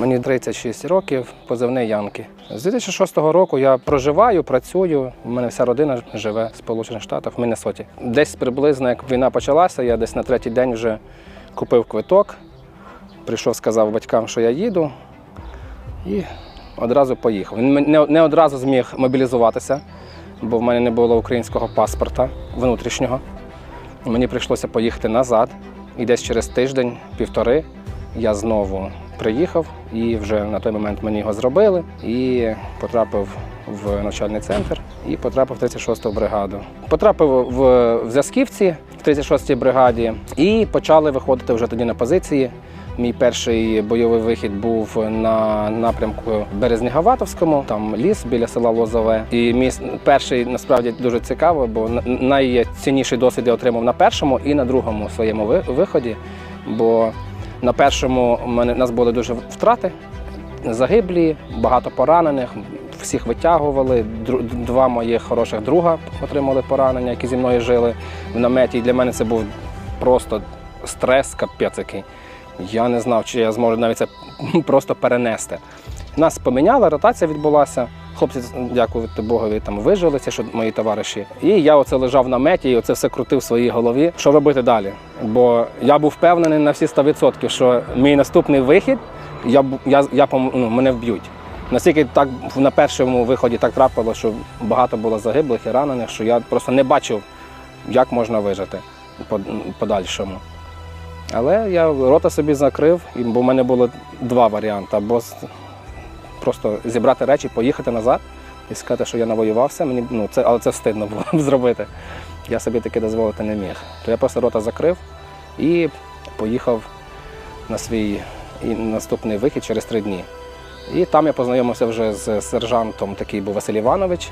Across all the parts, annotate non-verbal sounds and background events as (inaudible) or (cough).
Мені 36 років, позивний Янки. З 2006 року я проживаю, працюю. У мене вся родина живе в Сполучених Штатах, в Міннесоті. Десь приблизно, як війна почалася, я десь на третій день вже купив квиток. Прийшов, сказав батькам, що я їду, і одразу поїхав. Він не, одразу зміг мобілізуватися, бо в мене не було українського паспорта внутрішнього. Мені прийшлося поїхати назад. І десь через тиждень, півтори, я знову приїхав і вже на той момент мені його зробили і потрапив в навчальний центр і потрапив в 36-ту бригаду. Потрапив в, в зв'язківці в 36-й бригаді і почали виходити вже тоді на позиції. Мій перший бойовий вихід був на напрямку Березнігаватовському, там ліс біля села Лозове. І мій перший насправді дуже цікаво, бо на- найцінніший досвід я отримав на першому і на другому своєму виході. Бо на першому мене нас були дуже втрати, загиблі, багато поранених. Всіх витягували. Два моїх хороших друга отримали поранення, які зі мною жили в наметі. І для мене це був просто стрес, капець. Я не знав, чи я зможу навіть це (laughs) просто перенести. Нас поміняли, ротація відбулася. Хлопці, дякувати Богові, там вижилися, що мої товариші. І я оце лежав на меті і оце все крутив в своїй голові. Що робити далі? Бо я був впевнений на всі 100%, що мій наступний вихід я, я, я, ну, мене вб'ють. Настільки так на першому виході так трапило, що багато було загиблих і ранених, що я просто не бачив, як можна вижити по- подальшому. Але я рота собі закрив, бо в мене було два варіанти. Або просто зібрати речі, поїхати назад і сказати, що я навоювався. Мені, ну, це, але це встидно було (laughs) зробити. Я собі таке дозволити не міг. То я просто рота закрив і поїхав на свій і наступний вихід через три дні. І там я познайомився вже з сержантом, такий був Василь Іванович.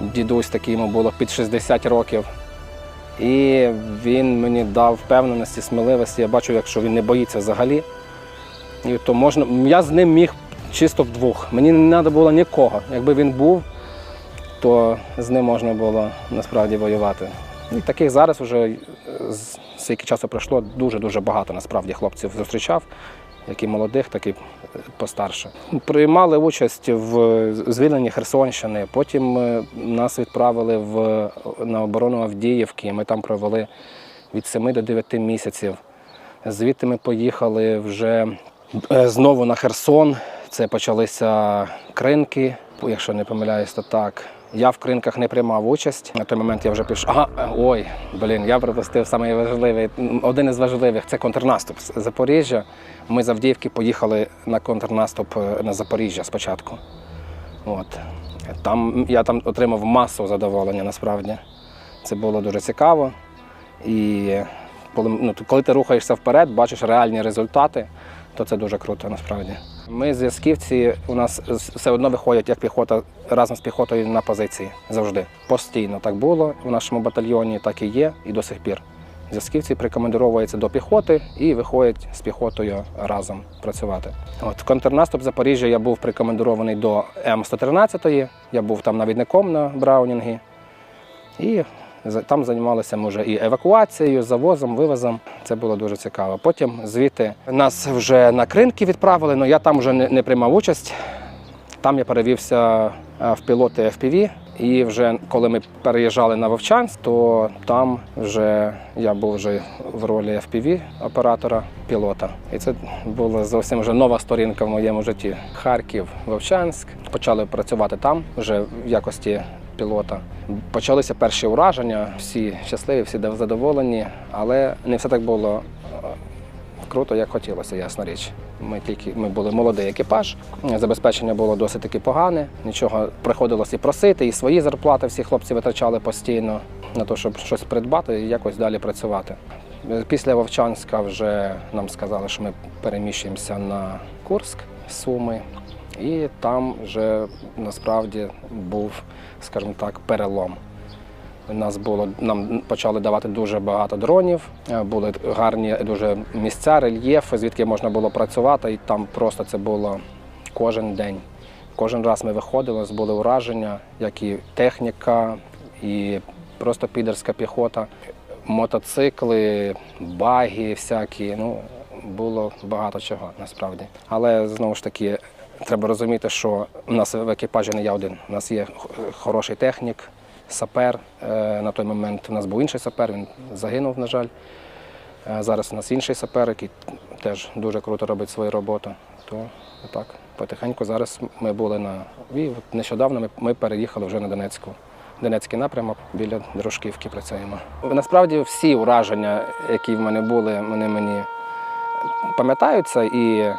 Дідусь такий йому було під 60 років. І він мені дав впевненості, сміливості. Я бачу, якщо він не боїться взагалі. І то можна, я з ним міг чисто вдвох. Мені не треба було нікого. Якби він був, то з ним можна було насправді воювати. І таких зараз вже е, скільки часу пройшло, дуже-дуже багато насправді хлопців зустрічав, як і молодих, так і е, постарше. Приймали участь в звільненні Херсонщини. Потім е, нас відправили в, на оборону Авдіївки. Ми там провели від 7 до 9 місяців. Звідти ми поїхали вже е, знову на Херсон. Це почалися кринки, якщо не помиляюсь, то так. Я в кринках не приймав участь. На той момент я вже пішов. Ага, е, ой, блін, я пропустив самий важливий, м, один із важливих це контрнаступ з Запоріжжя. Ми з Авдіївки поїхали на контрнаступ е, на Запоріжжя спочатку. От. Там я там отримав масу задоволення насправді. Це було дуже цікаво. І коли, ну, коли ти рухаєшся вперед, бачиш реальні результати, то це дуже круто насправді. Ми зв'язківці у нас все одно виходять як піхота разом з піхотою на позиції завжди. Постійно так було в нашому батальйоні, так і є, і до сих пір. Зв'язківці прикомандировуються до піхоти і виходять з піхотою разом працювати. От контрнаступ Запоріжжя я був прикомандирований до М113. Я був там навідником на Браунінгі. І там займалися ми вже і евакуацією, завозом, вивозом. Це було дуже цікаво. Потім звідти нас вже на кринки відправили, але я там вже не, не приймав участь. Там я перевівся е, в пілоти FPV. І вже коли ми переїжджали на Вовчанськ, то там вже я був вже в ролі FPV оператора пілота. І це була зовсім вже нова сторінка в моєму житті. Харків, Вовчанськ. Почали працювати там вже в якості пілота. Почалися перші ураження, всі щасливі, всі задоволені, але не все так було е, круто, як хотілося, ясна річ. Ми тільки ми були молодий екіпаж, забезпечення було досить таки погане. Нічого приходилось і просити, і свої зарплати всі хлопці витрачали постійно на те, щоб щось придбати і якось далі працювати. Після Вовчанська вже нам сказали, що ми переміщуємося на Курськ, Суми, і там вже насправді був, скажімо так, перелом. Нас було нам почали давати дуже багато дронів. е, Були гарні дуже місця, рельєфи, звідки можна було працювати, і там просто це було кожен день. Кожен раз ми виходили, у нас були ураження, як і техніка, і просто підерська піхота, мотоцикли, баги всякі. Ну, було багато чого насправді. Але знову ж таки, треба розуміти, що у нас в екіпажі не я один. У нас є хороший технік, сапер. Е, На той момент у нас був інший сапер, він загинув, на жаль. Е, Зараз у нас інший сапер, який теж дуже круто робить свою роботу. То так, потихеньку зараз ми були на і нещодавно ми, ми переїхали вже на Донецьку. Донецький напрямок біля Дружківки працюємо. Насправді всі ураження, які в мене були, вони мені пам'ятаються, і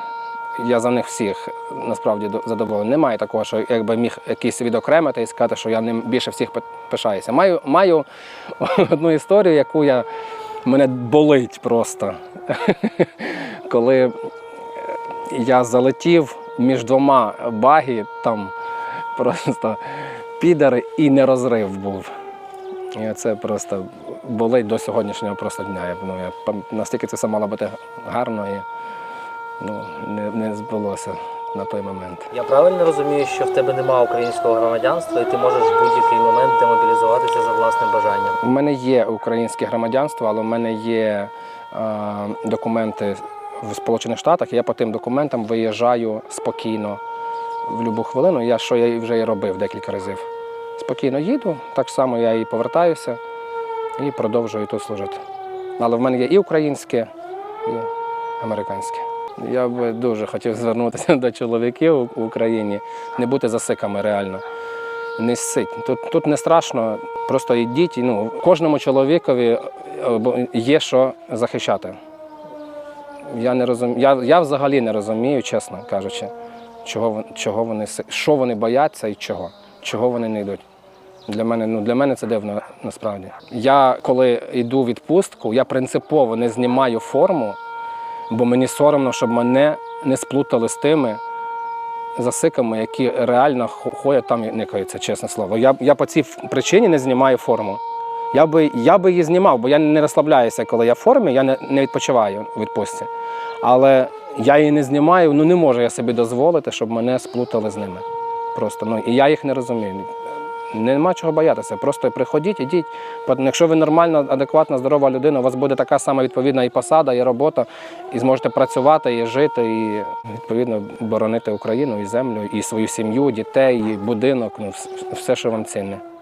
я за них всіх насправді задоволений. Немає такого, що якби міг якийсь відокремити і сказати, що я ним більше всіх пишаюся. Маю, маю (laughs) одну історію, яку я мене болить просто. (laughs) Коли я залетів між двома багі, там просто підари і не розрив був. І це просто болить до сьогоднішнього просто дня. Я, ну, я, настільки це все мало бути гарно і ну, не, не збулося на той момент. Я правильно розумію, що в тебе немає українського громадянства, і ти можеш в будь-який момент демобілізуватися за власним бажанням. У мене є українське громадянство, але в мене є е, документи в Сполучених Штатах. і Я по тим документам виїжджаю спокійно в будь-яку хвилину. Я що я вже і робив декілька разів. Спокійно їду, так само я і повертаюся і продовжую тут служити. Але в мене є і українське, і американське. Я би дуже хотів звернутися (laughs) до чоловіків в Україні, не бути засиками реально не ссить. Тут, тут не страшно, просто йдіть. Ну, кожному чоловікові е, є що захищати. Я, не розум... я, я взагалі не розумію, чесно кажучи, чого, чого вони, що вони бояться і чого, чого вони не йдуть. Для мене, ну, для мене це дивно насправді. Я коли йду в відпустку, я принципово не знімаю форму, бо мені соромно, щоб мене не сплутали з тими, засиками, які реально хо- ходять там і никаються, чесне слово. Я, я по цій причині не знімаю форму. Я би, я би її знімав, бо я не розслабляюся, коли я в формі, я не, не відпочиваю у відпустці. Але я її не знімаю, ну не можу я собі дозволити, щоб мене сплутали з ними. Просто ну і я їх не розумію. Нема чого боятися. Просто приходіть, ідіть. Якщо ви нормальна, адекватна, здорова людина, у вас буде така сама відповідна і посада, і робота, і зможете працювати, і жити, і відповідно боронити Україну і землю, і свою сім'ю, дітей, і будинок, ну все, що вам цінне.